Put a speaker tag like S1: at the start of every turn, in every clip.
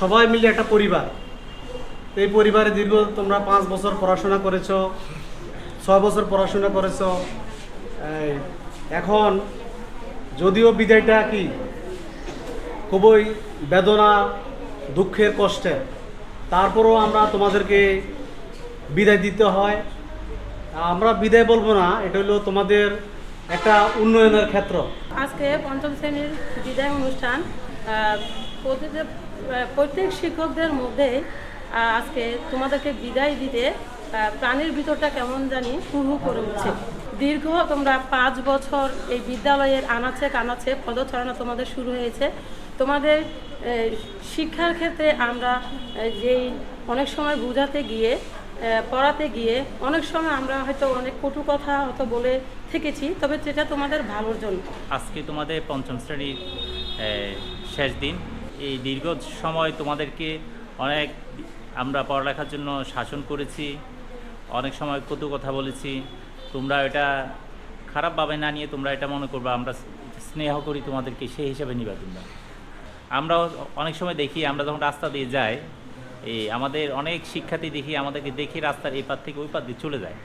S1: সবাই মিলে একটা পরিবার। এই পরিবারে দীর্ঘ তোমরা পাঁচ বছর পড়াশোনা করেছ, ছয় বছর পড়াশোনা করেছ। এখন যদিও বিদায়টা কি, খুবই বেদনা, দুঃখের কষ্টের তারপরেও আমরা তোমাদেরকে বিদায় দিতে হয়। আমরা বিদায় বলব না, এটা হলো তোমাদের একটা উন্নয়নের ক্ষেত্র।
S2: আজকে পঞ্চম শ্রেণির বিদায় অনুষ্ঠান প্রত্যেক শিক্ষকদের মধ্যে আজকে তোমাদেরকে বিদায় দিতে প্রাণের ভিতরটা কেমন জানি হু হু করে উঠছে। দীর্ঘ তোমরা পাঁচ বছর এই বিদ্যালয়ের আনাচে কানাচে পদচারণা তোমাদের শুরু হয়েছে। তোমাদের শিক্ষার ক্ষেত্রে আমরা যেই অনেক সময় বোঝাতে গিয়ে পড়াতে গিয়ে, অনেক সময় আমরা হয়তো অনেক কটু কথা হয়তো বলে থেকেছি, তবে সেটা তোমাদের ভালোর জন্য।
S3: আজকে তোমাদের পঞ্চম শ্রেণির শেষ দিন। এই দীর্ঘ সময় তোমাদেরকে অনেক আমরা পড়ালেখার জন্য শাসন করেছি, অনেক সময় কত কথা বলেছি, তোমরা এটা খারাপভাবে না নিয়ে তোমরা এটা মনে করবা, আমরা স্নেহ করি তোমাদেরকে, সেই হিসাবে নিবা তোমরা। আমরাও অনেক সময় দেখি, আমরা যখন রাস্তা দিয়ে যাই, এই আমাদের অনেক শিক্ষার্থী দেখি আমাদেরকে দেখি রাস্তার এই পার থেকে ওই পার দিয়ে চলে যায়।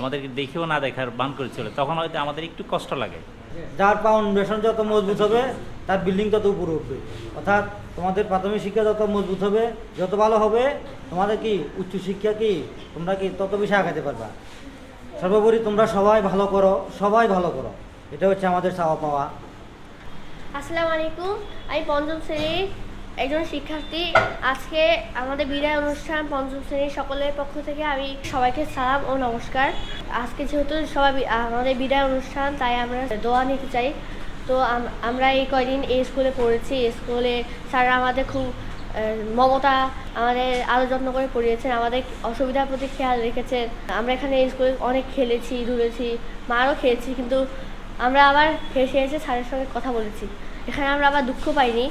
S3: আমাদেরকে দেখেও না দেখার বান করে চলে তখন হয়তো আমাদের একটু কষ্ট লাগে।
S4: যার ফাউন্ডেশন যত মজবুত হবে তার বিল্ডিং তত উপরে উঠবে। অর্থাৎ তোমাদের প্রাথমিক শিক্ষা যত মজবুত হবে যত ভালো হবে তোমাদের কি উচ্চ শিক্ষা কি তোমরা কি তত বেশি আগাতে পারবা? সর্বোপরি তোমরা সবাই ভালো করো সবাই ভালো করো। এটা হচ্ছে আমাদের চাওয়া পাওয়া।
S5: আসসালামু আলাইকুম আমি পঞ্চম শ্রেণির একজন শিক্ষার্থী, আজকে আমাদের বিদায় অনুষ্ঠান পঞ্চম শ্রেণির সকলের পক্ষ থেকে আমি সবাইকে সালাম ও নমস্কার। আজকে যেহেতু সবাই আমাদের বিদায় অনুষ্ঠান, তাই আমরা দোয়া নিতে চাই। তো আমরা এই কয়দিন এই স্কুলে পড়েছি। এই স্কুলে স্যাররা আমাদের খুব মমতা আমাদের আলো যত্ন করে পড়িয়েছেন, আমাদের অসুবিধার প্রতি খেয়াল রেখেছেন। আমরা এখানে স্কুলে অনেক খেলেছি ঘুরেছি মারও খেয়েছি, কিন্তু আমরা আবার হেসে হেসে স্যারের সঙ্গে কথা বলেছি। এখানে আমরা আবার দুঃখ পাইনি।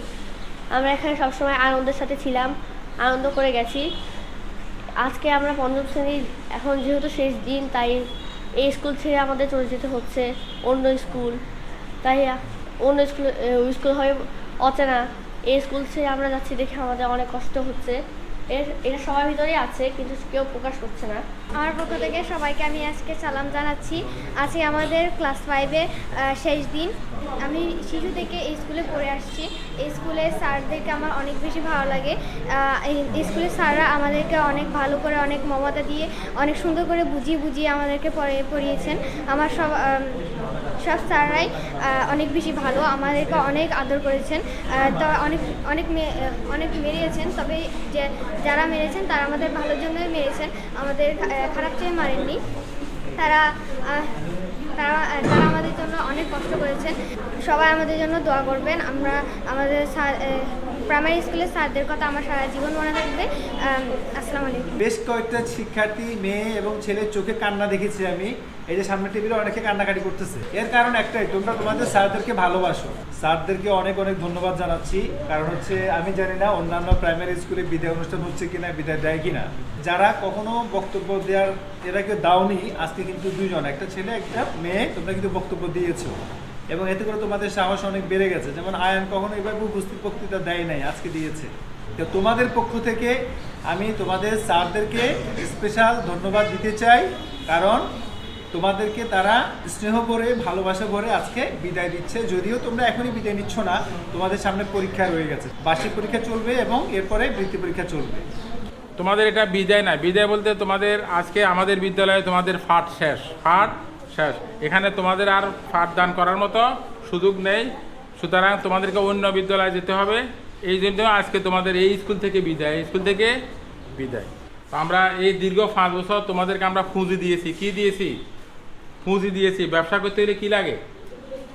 S5: আমরা এখানে সবসময় আনন্দের সাথে ছিলাম, আনন্দ করে গেছি। আজকে আমরা পঞ্চম শ্রেণির এখন যেহেতু শেষ দিন, তাই এই স্কুল ছেড়ে আমাদের চলে যেতে হচ্ছে অন্য স্কুল তাই অন্য স্কুল স্কুল হয়ে অচেনা। এই স্কুল ছেড়ে আমরা যাচ্ছি দেখে আমাদের অনেক কষ্ট হচ্ছে। এর, এটা সবার ভিতরেই আছে, কিন্তু কেউ প্রকাশ করছে না।
S6: আমার পক্ষ থেকে সবাইকে আমি আজকে সালাম জানাচ্ছি। আজকে আমাদের ক্লাস ফাইভে শেষ দিন। আমি শিশু থেকে এই স্কুলে পড়ে আসছি। এই স্কুলে স্যারদেরকে আমার অনেক বেশি ভালো লাগে। এই স্কুলের স্যাররা আমাদেরকে অনেক ভালো করে, অনেক মমতা দিয়ে, অনেক সুন্দর করে বুঝিয়ে বুঝিয়ে আমাদেরকে পড়ে, পড়িয়েছেন। আমার সব সব স্যাররাই অনেক বেশি ভালো, আমাদেরকে অনেক আদর করেছেন। তো অনেক অনেক অনেক মেরিয়েছেন তবে যে, যারা মেরেছেন, তারা আমাদের ভালোর জন্যই মেরেছেন। আমাদের খারাপ চেয়ে মারেননি। তারা তারা তারা আমাদের জন্য অনেক কষ্ট করেছেন। সবাই আমাদের জন্য দোয়া করবেন। আমরা আমাদের প্রাইমারি স্কুলের স্যারদের কথা আমার সারা জীবন মনে থাকবে। আসসালামু আলাইকুম।
S7: বেশ কয়েকটা শিক্ষার্থী, মেয়ে এবং ছেলের চোখে কান্না দেখেছি আমি। এই যে সামনে টেবিলে অনেকে কান্নাকাটি করতেছে। এর কারণ একটাই, তোমরা তোমাদের স্যারদেরকে ভালোবাসো। স্যারদেরকে অনেক অনেক ধন্যবাদ জানাচ্ছি। কারণ হচ্ছে, আমি জানি না অন্যান্য প্রাইমারি স্কুলে বিদায় অনুষ্ঠান হচ্ছে কিনা, বিদায় দেয় কিনা। যারা কখনো বক্তব্য দেওয়ার, এরা কেউ দাওনি, আজকে কিন্তু দুইজন, একটা ছেলে, একটা মেয়ে, তোমরা কিন্তু বক্তব্য দিয়েছ। এবং এতে করে তোমাদের সাহস অনেক বেড়ে গেছে। যেমন আয়ান কখনো এভাবে উপস্থিত বক্তৃতা দেয় নাই, আজকে দিয়েছে। তো তোমাদের পক্ষ থেকে আমি তোমাদের স্যারদেরকে স্পেশাল ধন্যবাদ দিতে চাই, কারণ তোমাদেরকে তারা স্নেহ করে, ভালোবাসা ভরে আজকে বিদায় দিচ্ছে। যদিও তোমরা এখনই বিদায় নিচ্ছ না, তোমাদের সামনে পরীক্ষা রয়ে গেছে। বার্ষিক পরীক্ষা চলবে এবং এরপরে বৃত্তি পরীক্ষা চলবে।
S8: তোমাদের এটা বিদায় না। বিদায় বলতে তোমাদের আজকে আমাদের বিদ্যালয়ে তোমাদের ফাট শেষ। ফাট শেষ। এখানে তোমাদের আর ফাট দান করার মতো সুযোগ নেই। সুতরাং তোমাদেরকে অন্য বিদ্যালয়ে যেতে হবে। এই জন্য আজকে তোমাদের এই স্কুল থেকে বিদায়। স্কুল থেকে বিদায়। আমরা এই দীর্ঘ পাঁচ বছর তোমাদেরকে আমরা পুঁজি দিয়েছি। কি দিয়েছি? পুঁজি দিয়েছি। ব্যবসা করতে হলে কী লাগে?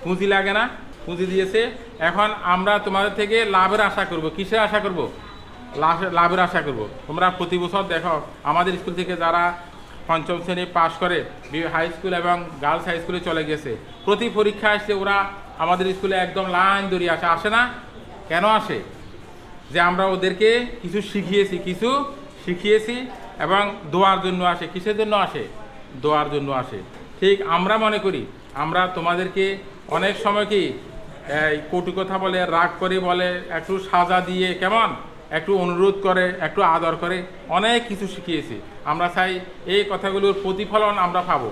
S8: পুঁজি লাগে না। পুঁজি দিয়েছে। এখন আমরা তোমাদের থেকে লাভের আশা করব। কিসের আশা করব? লাভ- লাভের আশা করব। তোমরা প্রতি বছর দেখো, আমাদের স্কুল থেকে যারা পঞ্চম শ্রেণি পাশ করে হাই স্কুল এবং গার্লস হাই স্কুলে চলে গেছে। প্রতি পরীক্ষা আসলে ওরা আমাদের স্কুলে একদম লাইন দড়িয়ে আসে। আসে না? কেন আসে? যে আমরা ওদেরকে কিছু শিখিয়েছি কিছু শিখিয়েছি এবং দোয়ার জন্য আসে। কিসের জন্য আসে? দোয়ার জন্য আসে। ঠিক আমরা মনে করি, আমরা তোমাদেরকে অনেক সময় কি কটু কথা বলে, রাগ করে বলে, একটু সাজা দিয়ে, কেমন? একটু অনুরোধ করে, একটু আদর করে অনেক কিছু শিখিয়েছে। আমরা চাই এই কথাগুলোর প্রতিফলন আমরা পাবো।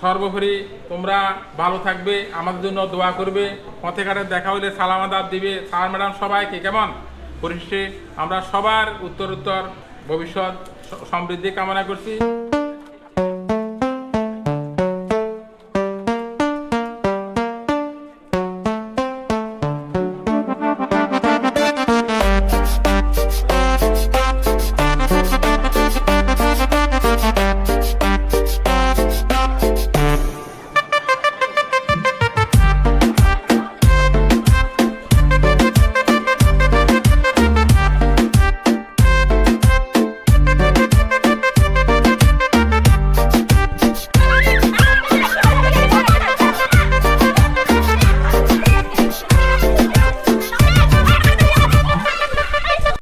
S8: সর্বোপরি তোমরা ভালো থাকবে, আমাদের জন্য দোয়া করবে। পথে ঘাটে দেখা হলে সালাম আদাব দিবে। স্যার, ম্যাডাম, সবাইকে কেমন? পরিশেষে আমরা সবার উত্তরোত্তর ভবিষ্যৎ সমৃদ্ধি কামনা করছি।